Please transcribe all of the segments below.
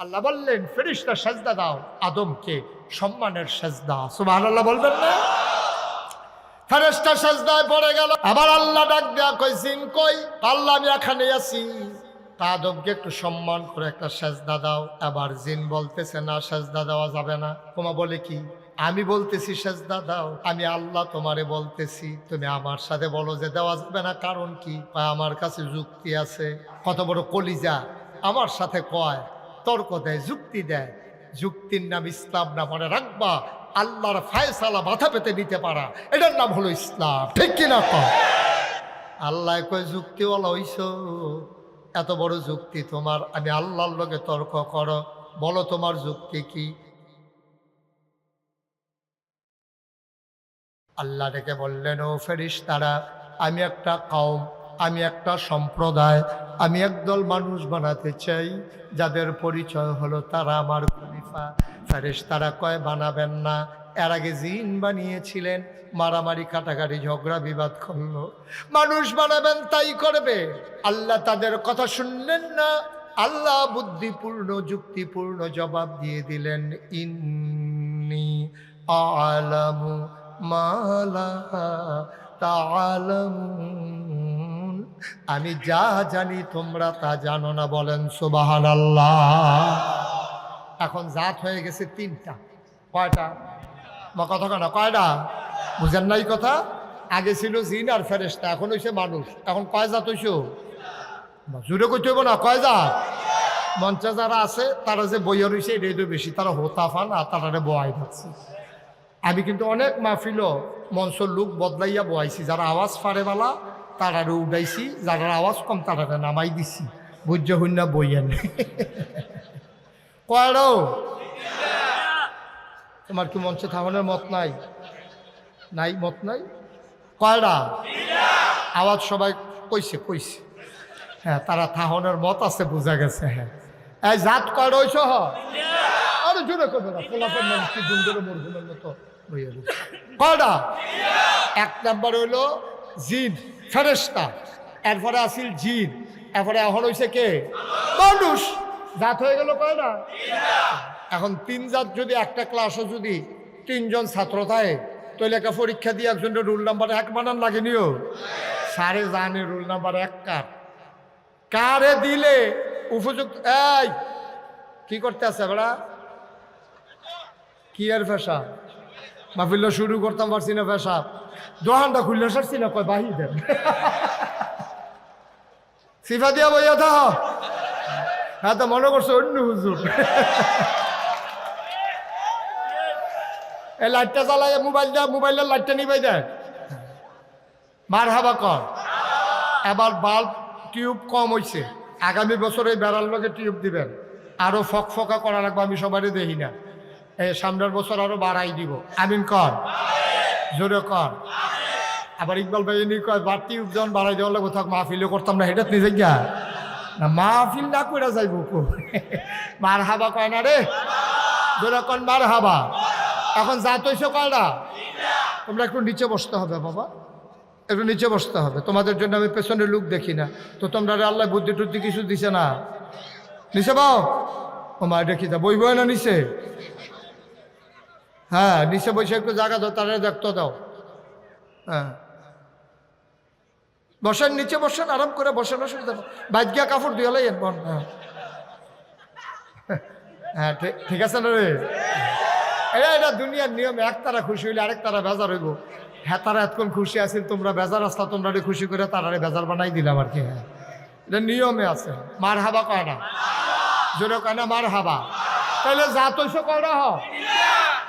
আল্লাহ বললেন ফেরিস্তা সাজদা দাও, আদমকে সম্মানের সাজদা। সুবাহ আল্লাহ বলবেন না? ফেরেস্তা সাজদায় পড়ে গেল। আবার আল্লাহ ডাক দেয়া কইছিন কই? আল্লাহ আমি এখানে আছি। তা আদমকে একটু সম্মান করে একটা সাজদা দাও। আবার জিন বলতেছে, না, সাজদা দেওয়া যাবে না। তোমা বলে কি? আমি বলতেছি, সাজদা দাও। আমি আল্লাহ তোমারে বলতেছি। তুমি আমার সাথে বলো যে দেওয়া যাবে না। কারণ কি? আমার কাছে যুক্তি আছে। কত বড় কলিজা। আমার সাথে কয় তর্ক দেয়, যুক্তি দেয়। যুক্তির নাম ইসলাম না মনে রাখবা। আল্লাহর ফায়সালা মাথা পেতে নিতে পারা। এটার নাম হলো ইসলাম। ঠিক কিনা কয় আল্লাহ কয়, যুক্তিওয়ালা হইছ। এত বড় যুক্তি তোমার। আমি আল্লাহর লগে তর্ক করো। বলো তোমার যুক্তি কি? আল্লাহ ডেকে বললেন, ও ফেরিস তারা আমি একটা কওম। আমি একটা সম্প্রদায়, আমি একদল মানুষ বানাতে চাই, যাদের পরিচয় হলো তারা আমার খলিফা। ফেরিস তারা কয়, বানাবেন না। এর আগে জিন বানিয়েছিলেন, মারামারি, কাটাকাটি, ঝগড়া, বিবাদ করল। মানুষ বানাবেন, তাই করবে। আল্লাহ তাদের কথা শুনলেন না। আল্লাহ বুদ্ধিপূর্ণ, যুক্তিপূর্ণ জবাব দিয়ে দিলেন, ইন্নি আলামু মালা তালামুন আমি যা জানি তোমরা তা জানো না বলেন সুবাহান এখন জাত হয়ে গেছে তিনটা। কয়টা? মা কথা কেন কয়টা? বুঝেন নাই কথা? আগে ছিল জিন আর ফেরেস্তা এখন হইছে মানুষ। এখন কয় জাত হইছ? জুড়ে করতে হইব না, কয় জাত? মঞ্চে যারা আছে, তারা যে বইয়া রয়েছে এটাই তো বেশি। তারা হোতাফান আর তারা বয়াই থাকছে আমি কিন্তু অনেক মাহফিল মঞ্চর লোক বদলাইয়া বয়াইছি। যারা আওয়াজ ফারে বালা তারারে উঠাইছি যারার আওয়াজ কম, তারারে নামাই দিছি। বুঝ্য হইনা বইয়েন কয়ডো? তোমার কি মঞ্চে থামানোর মত নাই? নাই মত নাই? কয়ডা? আওয়াজ সবাই কইছে কইছে। হ্যাঁ তারা থাহনের মত আছে, বোঝা গেছে হ্যাঁ। এই জাত কয়ডা হইছ হ আরে জোরে করবে না, ফলাফল মানুষ কি মতো এক নাম্বার হইল জিন। ফেরেস্তা এরপরে আসিল জিন। এরপরে এখন হইছে কে? মানুষ। জাত হয়ে গেল কয় না? এখন তিন জাত যদি একটা ক্লাসও যদি তিনজন ছাত্র থাকে, তাহলে একটা পরীক্ষা দিয়ে একজনের রুল নাম্বার এক বানান লাগেনিও সারে জানে রুল নাম্বার এক কার? কারে দিলে উপযুক্ত? এই, কি করতে আছে বেড়া কি আর ফেসা মাহফিল শুরু করতাম, পারছি না ফেসা দোহানটা খুললে সারছি না কয় বাহি দেন। সিফা দিয়া বইয়া থা হ্যাঁ তো মনে করছ অন্য হুজুর। এই লাইটটা চালাই মোবাইল দেয় মোবাইলের লাইটটা নিবাই দেয় মার হাবা কর। এবার বাল্ব টিউব কম হয়েছে আগামী বছর এই বেড়ার লগে টিউব দিবেন। আরও ফক ফকা করা লাগবে, আমি সবারই দেখি না। সামনের বছর আরও বাড়াই দিব। আমিন কর। জোরে কর। আবার ইকবাল ভাই এমনি কয় বা টিউব যখন বাড়াই দেওয়ার লাগবে, থাক, মাহফিলও করতাম না হেটাত নিজে গিয়া না, মাহফিল না করে যাইব মার হাবা কয় না রে? জোরে কন মার হাবা এখন যা তৈছ কয়টা? তোমরা একটু নিচে বসতে হবে বাবা। একটু নিচে বসতে হবে। তোমাদের জন্য আমি পেছনের লুক দেখি না। তো তোমরা আল্লাহ বুদ্ধি টুদ্ধি কিছু দিছে না। নিচে বাও। ও দেখি দা বই বই না নিচে? হ্যাঁ নিচে বসে একটু জায়গা দাও, তারা দেখতে দাও। হ্যাঁ। বসেন, নিচে বসেন, আরাম করে বসেন, অসুবিধা গিয়া কাপড় দিয়ে লাইয়েন, বন। হ্যাঁ। হ্যাঁ ঠিক আছে না রে? এটা এটা দুনিয়ার নিয়ম, এক তারা খুশি হইলে আরেক তারা বেজার হইব। হ্যাঁ তারা এতক্ষণ খুশি আছেন তোমরা বেজার আসলা তোমরা খুশি করে তারারে বেজার বানাই দিলাম আর কি হ্যাঁ। এটা নিয়মে আছে। মার হাবা কয় না? জোরে কয় না মার হাবা তাহলে যা তৈশ কয় না হ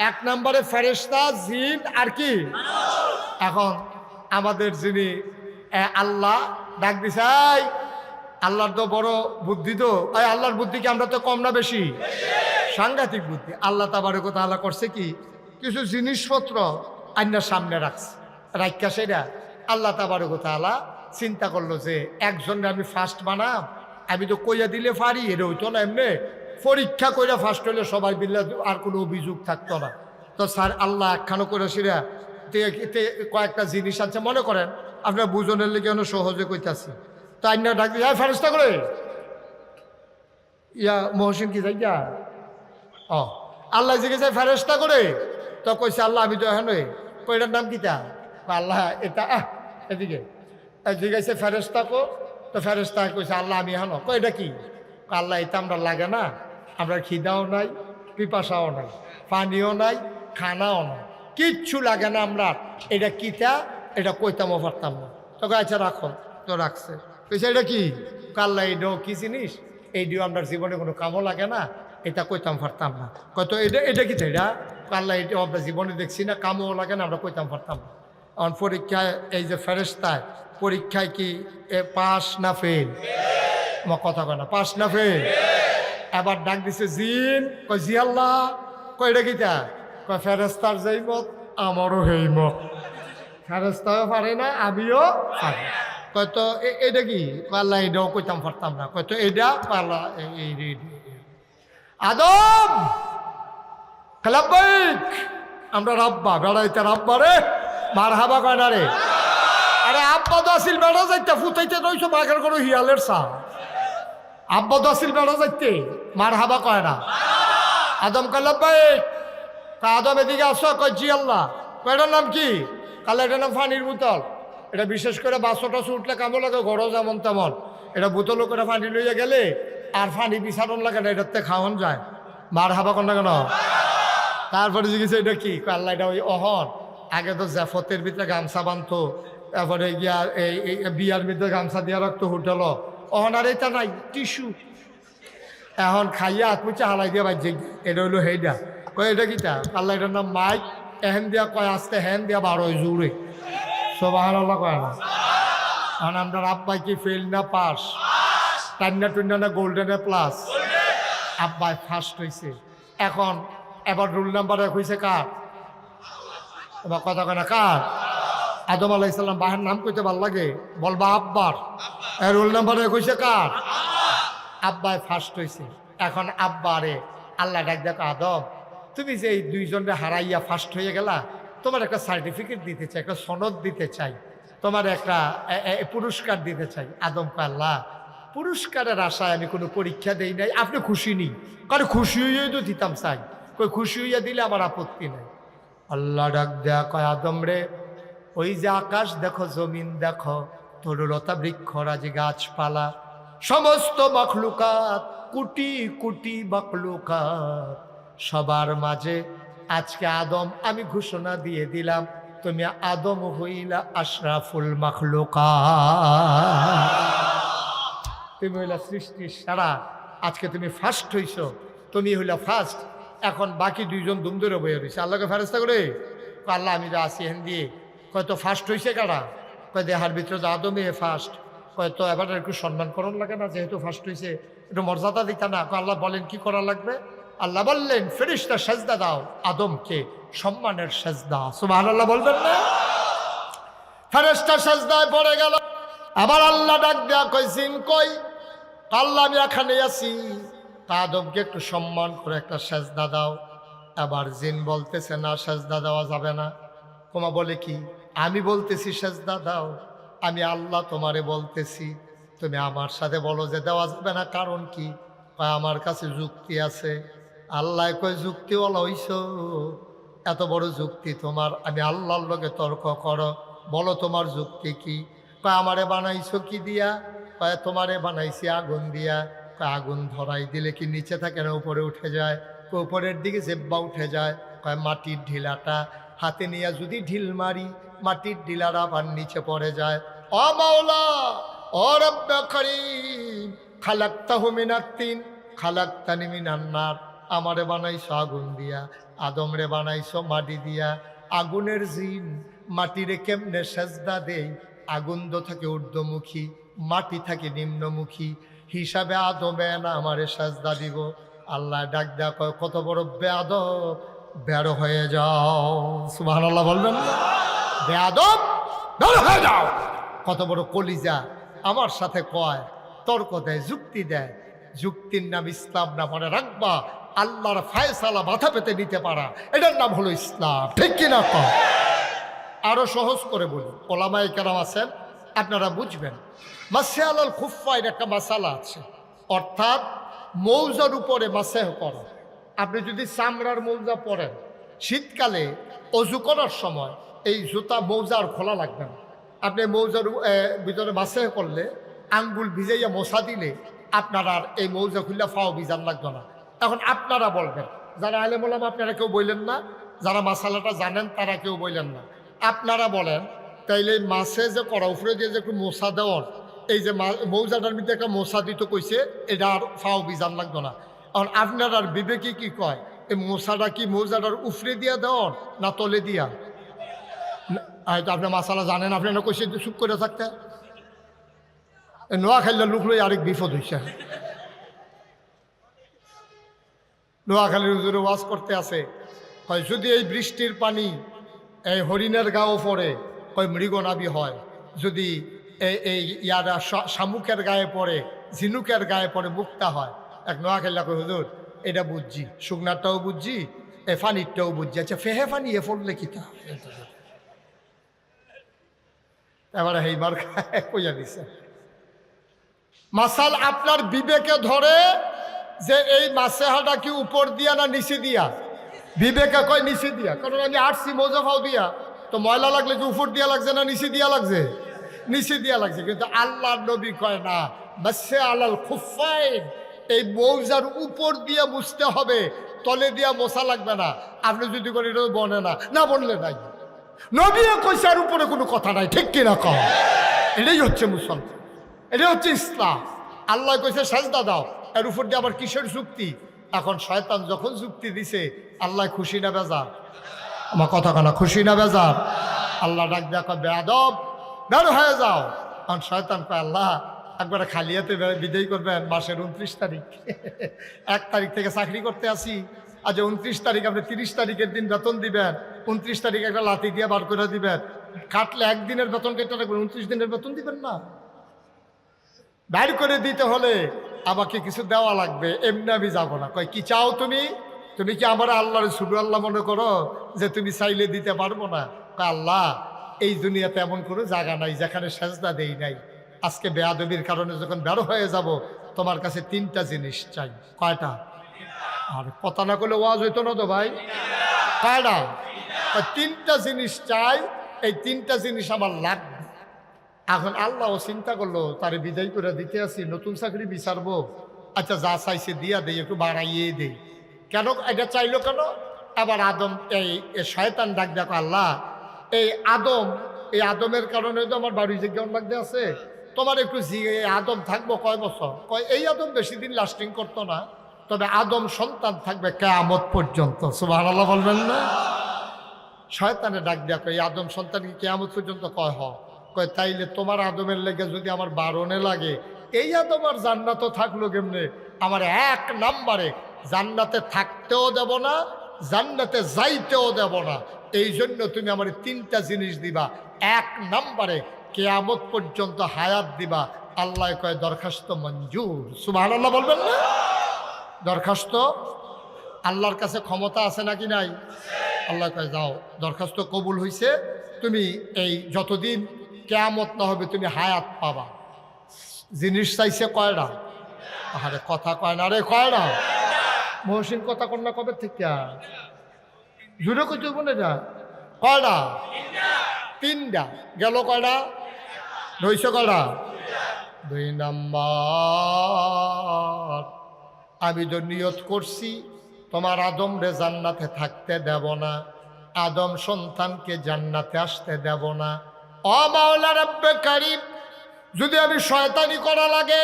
এক নম্বরে ফেরেস্তা জিন আর কি? এখন আমাদের যিনি আল্লাহ, ডাক দিছাই আল্লাহর তো বড় বুদ্ধি তো। এই, আল্লাহর বুদ্ধি কি আমরা তো কম না বেশি? সাংঘাতিক বুদ্ধি। আল্লাহ তাবারক তাআলা করছে কি? কিছু জিনিসপত্র আইনার সামনে রাখছে। রাখা সেটা আল্লাহ তাবারক তাআলা চিন্তা করল যে, একজনের আমি ফার্স্ট বানাম, আমি তো কইয়া দিলে পারি এটা হইতো না এমনি। পরীক্ষা কইরা ফার্স্ট হইলে সবাই বিল্লা আর কোনো অভিযোগ থাকতো না। তো স্যার, আল্লাহ একখানো করে সেরা কয়েকটা জিনিস আছে, মনে করেন, আপনার বুঝনের লেগে অনেক সহজে কইতাছি। তো আইনা ডাক দিয়ে ফেরস্তা করে ইয়া মহসিন কি যাই যা ও আল্লাহ জিজ্ঞেস ফেরেস্তা করে তো কইছে, আল্লাহ, আমি তো এখন কইটার নাম কিতা আল্লাহ, এটা, আহ, এদিকে। জিজ্ঞাসা ফেরেস্তা কো? তো ফেরেস্তা কইছে, আল্লাহ, আমি এখন কই, এটা কি? আল্লাহ, এটা আমরা লাগে না। আমরা খিদাও নাই, পিপাসাও নাই, পানিও নাই, খানাও নাই। কিচ্ছু লাগে না আমরা। এটা কিতা, এটা কইতামও পারতাম না। তোকে আচ্ছা রাখো, তো রাখছে। কইছে, এটা কি? কাল্লা এইটাও কি জিনিস? এইটিও আমরা জীবনে কোনো কামও লাগে না, এটা কইতাম পারতাম না। কত এটা এটা কি এটা? কাল্লা এটা আমরা জীবনে দেখছি না, কামও লাগে না, আমরা কইতাম পারতাম না। এখন পরীক্ষায়, এই যে ফেরেস্তায় পরীক্ষায় কি পাস না ফেল? আমার কথা কয় না, পাস না ফেল? এবার ডাক দিছে, জিন। কয় জিয়াল্লা কয়, এটা কিতা কয় ফেরেস্তার যেই মত আমারও সেই মত ফেরেস্তাও পারে না, আমিও পারি কয়তো এ- এটা কি? পাল্লা এটাও কইতাম পারতাম না। কয়তো এটা? পাল্লা এই- আদম! খেলাবাইক আমরা রাব্বা, বেড়াইতে রাব্বা রে। মার হাবা কয় না রে? আরে আব্বা তো আসিল বেড়া যাইতে, ফুটাইতে রইছো মাকের কোনো হিয়ালের চা আব্বা তো আসিল বেড়া যাইতে। মার হাবা কয় না। আদম কাল্লাবাইক আদম, এদিকে আসো। কয়, জি আল্লাহ। কয়টার নাম কি? কালে এটার নাম পানির বোতল। এটা বিশেষ করে বাসো টাসো উঠলে কামো লাগে, ঘরও যেমন তেমন। এটা বোতলও করে পানি লইয়া গেলে আর পানি বিছাড়ন লাগে না, এটাতে খাওয়ান যায়। মার হাবা কর না কেন? তারপরে জিজ্ঞেস, এটা কি? আল্লাহ, এটা ওই অহন। আগে তো জাফতের ভিতরে গামছা বানতো তারপরে গিয়া এই বিয়ার ভিতরে গামছা দিয়া রাখতো হোটেল অহন আর এটা নাই, টিস্যু। এখন খাইয়া আত্মুচা হালাই দিয়া বাজ্যে এটা হইল হেইডা। কয়, এটা কিটা আল্লাহ এটার নাম মাইক। এহেন দিয়া কয়, আসতে হেন দিয়া বারো জুড়ে সবাহান আল্লাহ কয় না? এখন আমরা আব্বাই কি ফেল না পাস টান্না টুন্না না গোল্ডেনে প্লাস আব্বাই ফার্স্ট হয়েছে এখন এবার রুল নাম্বার এক হয়েছে কার? এবার কথা কেনা কার? আদম আলাইসাল্লাম বাহের নাম কইতে ভালো লাগে? বলবা আব্বার। রোল নাম্বার এক হয়েছে কার? আব্বাই ফার্স্ট হয়েছে এখন আব্বারে আল্লাহ ডাক দেখো, আদম, তুমি যে এই দুইজনরে হারাইয়া ফার্স্ট হয়ে গেলা, তোমার একটা সার্টিফিকেট দিতে চাই, একটা সনদ দিতে চাই, তোমার একটা পুরস্কার দিতে চাই। আদম আল্লাহ, পুরস্কারের আশায় আমি কোনো পরীক্ষা দেই নাই, আপনি খুশি নেই। কারণ খুশি হইয়াই তো দিতাম চাই। কই, খুশি হইয়া দিলে আমার আপত্তি নাই। আল্লাহ ডাক দেয়া কয়, আদম রে, ওই যে আকাশ দেখো, জমিন দেখো, তরুলতা বৃক্ষরাজি গাছপালা সমস্ত মখলুকাত, কুটি কুটি মখলুকাত। সবার মাঝে আজকে আদম, আমি ঘোষণা দিয়ে দিলাম, তুমি আদম হইলা আশরাফুল মখলুকাত। তুমি হইলা সৃষ্টির সারা, আজকে তুমি ফার্স্ট হইছ, তুমি হইলা ফার্স্ট এখন বাকি দুইজন দুম ধরে বয়ে রয়েছে। আল্লাহকে ফেরস্তা করে? আল্লাহ, আমি যা আসি হেন দিয়ে। কয়তো ফার্স্ট হইছে কারা? কয়, দেহার ভিতরে যা আদমে ফার্স্ট কয়তো এবার একটু সম্মান করার লাগে না, যেহেতু ফার্স্ট হয়েছে একটু মর্যাদা দিতা না আল্লাহ বলেন কি করা লাগবে? আল্লাহ বললেন ফেরিস্তা সেজদা দাও, আদমকে সম্মানের সেজদা। সুবাহ আল্লাহ বলবেন না? ফেরেস্তা সেজদায় পড়ে গেল। আবার আল্লাহ ডাক দেয়া কইছিন কই? আল্লাহ, আমি এখানে আছি। তা আদমকে একটু সম্মান করে একটা সেজদা দাও। আবার জিন বলতেছে, না, সেজদা দেওয়া যাবে না। তোমা বলে কি, আমি বলতেছি সেজদা দাও। আমি আল্লাহ তোমারে বলতেছি, তুমি আমার সাথে বলো যে দেওয়া যাবে না, কারণ কি? আমার কাছে যুক্তি আছে। আল্লাহ কয় যুক্তি বলা হইছ। এত বড় যুক্তি তোমার, আমি আল্লাহর লগে তর্ক করো, বলো তোমার যুক্তি কি? কয়, আমারে বানাইছো কি দিয়া? কয়, তোমারে বানাইছি আগুন দিয়া। কয়, আগুন ধরাই দিলে কি নিচে থাকে না উপরে উঠে যায়? উপরের দিকে জেব্বা উঠে যায়। কয়, মাটির ঢিলাটা হাতে নিয়ে যদি ঢিল মারি মাটির ঢিলারা আবার নিচে পড়ে যায়। অ মাওলা ও রব্বা করিম, খালাক্তাহু মিনাত্তিন খালাক্তানি মিনান্নার আমারে বানাইছো আগুন দিয়া, আদমরে বানাইছো মাটি দিয়া। আগুনের জিন মাটিরে কেমনে সেজদা দেই? আগুন তো থাকে ঊর্ধ্বমুখী, মাটি থাকে নিম্নমুখী। হিসাবে আদমে না আমারে সেজদা দিব। আল্লাহ ডাক দেয়া কয়, কত বড় বেয়াদব বেরো হয়ে যাও। সুবাহ আল্লাহ বলবেন না? বেয়াদব? বেরো হয়ে যাও। কত বড় কলিজা। আমার সাথে কয়, তর্ক দেয়, যুক্তি দেয়। যুক্তির নাম ইসলাম না মনে রাখবা। আল্লাহর ফায়সালা মাথা পেতে নিতে পারা। এটার নাম হলো ইসলাম। ঠিক কিনা কয় আরও সহজ করে বলি। ওলামাই কেরাম আছেন, আপনারা বুঝবেন। মাসে আলাল খুফা এর একটা মাসালা আছে। অর্থাৎ মৌজার উপরে মাসেহ করা। আপনি যদি চামড়ার মৌজা পরেন শীতকালে অজু করার সময় এই জুতা মৌজা আর খোলা লাগবে না। আপনি মৌজার ভিতরে মাসেহ করলে, আঙ্গুল ভিজাইয়া মশা দিলে আপনার আর এই মৌজা খুললে ফাও বিজান লাগবে না। এখন আপনারা বলবেন, যারা আলে বললাম আপনারা কেউ বললেন না? যারা মাসালাটা জানেন, তারা কেউ বললেন না। আপনারা বলেন, তাইলে মাছে যে করা উপরে দিয়ে যে একটু মশা দেওয়ার, এই যে মৌজাটার মধ্যে একটা মশা দিতে কইছে, এটা আর ফাও বিজান লাগতো না। এখন আপনার আর বিবেকে কি কয়, এই মশাটা কি মৌজাটার উফরে দিয়া দেওয়ার না তলে দিয়া? হয়তো আপনি মাসালা জানেন, আপনি না কইছে চুপ করে থাকতে। নোয়া খাইলে লুক লই আরেক বিপদ হইছে। নোয়াখালীর হুজুরে ওয়াজ করতে আছে, হয় যদি এই বৃষ্টির পানি এই হরিণের গাও পড়ে, হয় মৃগনাবি হয়। যদি এই ইয়ারা শামুকের গায়ে পড়ে, ঝিনুকের গায়ে পড়ে মুক্তা হয়। এক নোয়াখালীলা কই হুজুর, এটা বুঝছি, শুকনারটাও বুঝছি, এ ফানিরটাও বুঝছি। আচ্ছা ফেহে ফানি এ পড়লে কি এবারে হেইবার কইয়া দিছে। মাসাল আপনার বিবেকে ধরে যে এই মাসেহাটা কি উপর দিয়া না নিচে দিয়া? বিবেকে কয় নিচে দিয়া? কারণ আমি আসছি মোজাফাও দিয়া। তো ময়লা লাগলে কি উপর দিয়া লাগছে না নিচে দিয়া লাগছে? নিচে দিয়া লাগছে। কিন্তু আল্লাহ নবী কয় না বাসে আলাল খুফাইন এই মৌজার উপর দিয়ে মুছতে হবে, তলে দিয়া মশা লাগবে না। আপনি যদি করেন বনে না। না বললে নাই। নবীও কইছে, আর উপরে কোনো কথা নাই, ঠিক কিনা কম এটাই হচ্ছে মুসলমান। এটা হচ্ছে ইসলাম। আল্লাহ কইছে, সাজদা দাও। এর উপর দিয়ে আবার কিসের যুক্তি? এখন শয়তান যখন যুক্তি দিছে, আল্লাহ খুশি না বেজার? আমার কথা কানা খুশি না বেজার? আল্লাহ ডাক দেখো বেয়াদব, বের হয়ে যাও। এখন শয়তান কয়, আল্লাহ, একবারে খালিয়াতে বিদায় করবেন, মাসের উনত্রিশ তারিখ। এক তারিখ থেকে চাকরি করতে আসি। আজ উনত্রিশ তারিখ, আপনি তিরিশ তারিখের দিন বেতন দিবেন। উনত্রিশ তারিখ একটা লাথি দিয়ে বার করে দিবেন। কাটলে একদিনের বেতন কেটে রাখবেন, উনত্রিশ দিনের বেতন দিবেন না। বাইর করে দিতে হলে আমাকে কিছু দেওয়া লাগবে, এমনি আমি যাব না। কয়, কি চাও তুমি? তুমি কি আমার আল্লাহর শুধু আল্লাহ মনে করো যে তুমি চাইলে দিতে পারব না? কয়, আল্লাহ, এই দুনিয়াতে এমন কোনো জায়গা নাই যেখানে সেজদা দেই নাই। আজকে বেয়াদবির কারণে যখন বের হয়ে যাব, তোমার কাছে তিনটা জিনিস চাই। কয়টা? আর কথা না করলে ওয়াজ হইতো না তো ভাই? কয়টা কয় তিনটা জিনিস চাই, এই তিনটা জিনিস আমার লাগবে। এখন আল্লাহ চিন্তা করল, তারে বিদায় করে দিতে আসি নতুন চাকরি বিচারবো। আচ্ছা যা চাইছে দিয়া দেই, একটু বাড়াইয়ে দেই। কেন? এটা চাইলো কেন? আবার আদম, এই শয়তান ডাক দেখো আল্লাহ, এই আদম, এই আদমের কারণে তো আমার বাড়ি যে কেমন লাগতে আছে? তোমার একটু জি আদম থাকব কয় বছর? কয়, এই আদম বেশি দিন লাস্টিং করতো না। তবে আদম সন্তান থাকবে কেয়ামত পর্যন্ত। সুবাহ আল্লাহ বলবেন না? শয়তানে ডাক দেয়া কয় আদম সন্তানকে কেয়ামত পর্যন্ত কয় হ কয়, তাইলে তোমার আদমের লেগে যদি আমার বারণে লাগে, এই আদম আর জান্নাতও থাকল কেমনে? আমার এক নাম্বারে জান্নাতে থাকতেও দেব না, জান্নাতে যাইতেও দেব না। এই জন্য তুমি আমার তিনটা জিনিস দিবা। এক নাম্বারে কেয়ামত পর্যন্ত হায়াত দিবা। আল্লাহ কয়, দরখাস্ত মঞ্জুর। সুবাহ আল্লাহ বলবেন না? দরখাস্ত? আল্লাহর কাছে ক্ষমতা আছে নাকি নাই? আল্লাহ কয়, যাও, দরখাস্ত কবুল হয়েছে তুমি এই যতদিন কেয়ামত না হবে, তুমি হায়াত পাবা। জিনিস চাইছে কয়টা আরে কথা কয় না রে কয়টা মহসিন কথা না কবে থেকে জুড়ে কই চলবো না এটা? কয়টা তিনটা। গেল কয়টা রইছে কয়টা দুই নাম্বার। আমি তো নিয়ত করছি, তোমার আদম রে জান্নাতে থাকতে দেব না, আদম সন্তানকে জান্নাতে আসতে দেব না। ও মাওলা রব্বে কারিম, যদি আমি শয়তানি করা লাগে,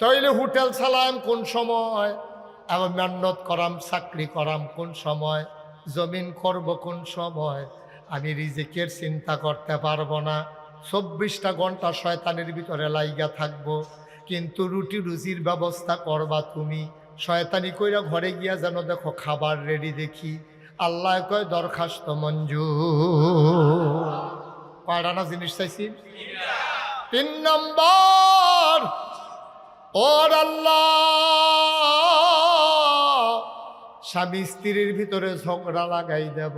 তাইলে হোটেল চালাম কোন সময়? আবার মেহনত করাম, চাকরি করাম কোন সময়? জমিন করব কোন সময়? আমি রিজিকের চিন্তা করতে পারব না। চব্বিশটা ঘণ্টা শয়তানের ভিতরে লাইগা থাকব। কিন্তু রুটি রুজির ব্যবস্থা করবা তুমি। শয়তানি কইরা ঘরে গিয়া যেন দেখো খাবার রেডি দেখি। আল্লাহ কয়, দরখাস্ত মঞ্জু কয়টা জিনিস চাইছি? তিন নম্বর, ওর আল্লাহ, স্বামী স্ত্রীর ভিতরে ঝগড়া লাগাই দেব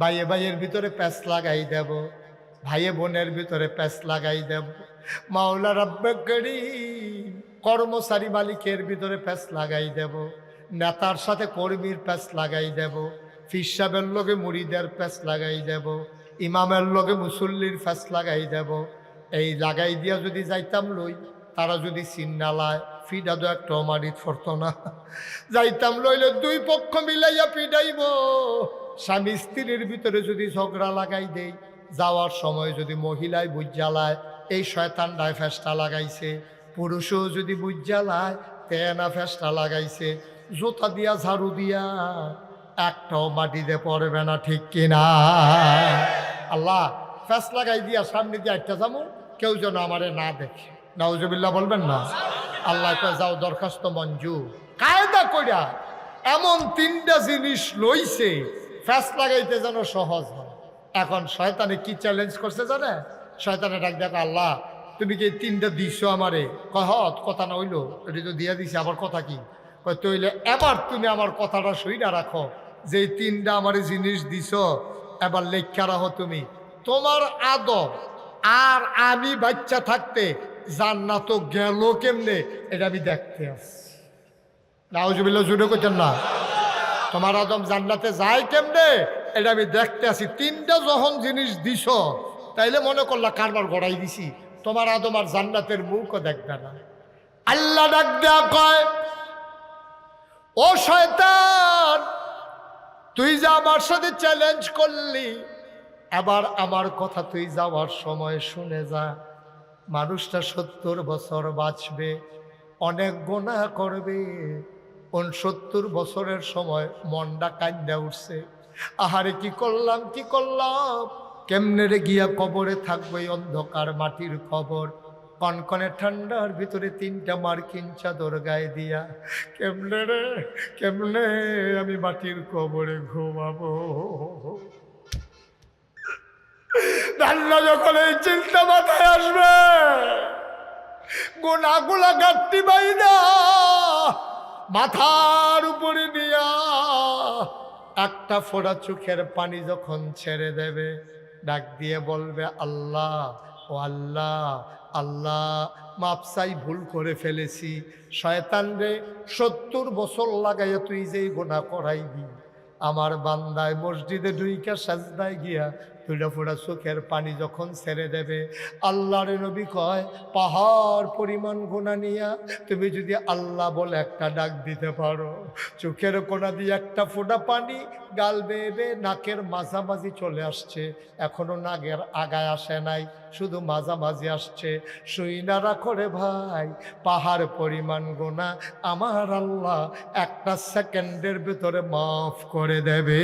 বাইয়ে বাইয়ের ভিতরে প্যাঁচ লাগাই দেব। ভাইয়ে বোনের ভিতরে প্যাঁচ লাগাই দেব। মাওলা রব্বে করিম, কর্মচারী মালিকের ভিতরে প্যাঁচ লাগাই দেব। নেতার সাথে কর্মীর প্যাঁচ লাগাই দেব। ফিসাবের লগে মুড়িদের প্যাঁচ লাগাই দেব। ইমামের লগে মুসল্লির প্যাঁচ লাগাই দেব। এই লাগাই দিয়া যদি যাইতাম লই, তারা যদি চিন্নালায় ফিডা দো একটা মারিত ফরত না। যাইতাম লইলে দুই পক্ষ মিলাইয়া পিডাইব স্বামী স্ত্রীর ভিতরে যদি ঝগড়া লাগাই দেই যাওয়ার সময় যদি মহিলায় জ্বালায় এই শয়তানটায় ফেসটা লাগাইছে। পুরুষও যদি বুঝ জ্বালায় তেনা ফেসটা লাগাইছে। জোতা দিয়া, ঝাড়ু দিয়া, একটাও মাটিতে পড়বে না, ঠিক কিনা? আল্লাহ ফেস লাগাই দিয়া সামনে দিয়ে একটা যাব। কেউ যেন আমারে না দেখে। নাউজবিল্লা বলবেন না? আল্লাহ যাও দরখাস্ত মঞ্জু কায়দা কইরা এমন তিনটা জিনিস লইছে ফ্যাস লাগাইতে যেন সহজ হয়। এখন শয়তানে কি চ্যালেঞ্জ করছে জানে? শয়তানে ডাক দেখো আল্লাহ, তুমি কি তিনটা দিছো আমারে? কয়, হত, কথা না হইল, এটি তো দিয়া দিছে, আবার কথা কি? তৈলে এবার তুমি আমার কথাটা সইটা রাখো, যে তিনটা আমারে জিনিস দিছ, এবার লেখা রাখো তুমি। তোমার আদব আর আমি বাচ্চা থাকতে জান্নাত গেল কেমনে, এটা আমি দেখতে আসছি। নাউজুবিল্লা জুড়ে করছেন না। তোমার আদম জান্নাতে যায় কেমনে? এটা আমি দেখতে আছি। তিনটা যখন জিনিস দিস তাইলে মনে করলা কারবার গড়াই দিছি। তোমার আদম আর জান্নাতের মুখও দেখবে না। আল্লাহ ডাক দেয়া কয়, ও শয়তান, তুই যা আমার সাথে চ্যালেঞ্জ করলি এবার আমার কথা তুই যাওয়ার সময় শুনে যা। মানুষটা সত্তর বছর বাঁচবে, অনেক গোনা করবে। সত্তর বছরের সময় মনটা কান্দা উঠছে। আহারে কি করলাম কি করলাম? কেমনে রে গিয়া কবরে থাকবে অন্ধকার মাটির খবর? কনকনে ঠান্ডার ভিতরে তিনটা মার্কিন চাদর গায়ে দিয়া, কেমনে রে, কেমনে আমি মাটির কবরে ঘুমাবো? রান্না যখন এই চিন্তা মাথায় আসবে গোনাগুলা গাঁটটি বাইনা মাথার উপরে নিয়া একটা ফোড়া চোখের পানি যখন ছেড়ে দেবে, ডাক দিয়ে বলবে, আল্লাহ, ও আল্লাহ আল্লাহ মাপসাই ভুল করে ফেলেছি। শয়তান রে, সত্তর বছর লাগাইয়া তুই যেই গোনা করাইবি। আমার বান্দায় মসজিদে ঢুইকা সাজদায় গিয়া দুইটা ফোড়া চোখের পানি যখন ছেড়ে দেবে, আল্লাহর নবী কয়, পাহাড় পরিমাণ গোনা নিয়া তুমি যদি আল্লাহ বলে একটা ডাক দিতে পারো, চোখের কোনা দিয়ে একটা ফোঁটা পানি গাল বেয়ে নাকের মাঝামাঝি চলে আসছে, এখনও নাগের আগায় আসে নাই, শুধু মাঝামাঝি আসছে সুইনারা করে ভাই, পাহাড় পরিমাণ গোনা আমার আল্লাহ একটা সেকেন্ডের ভিতরে মাফ করে দেবে।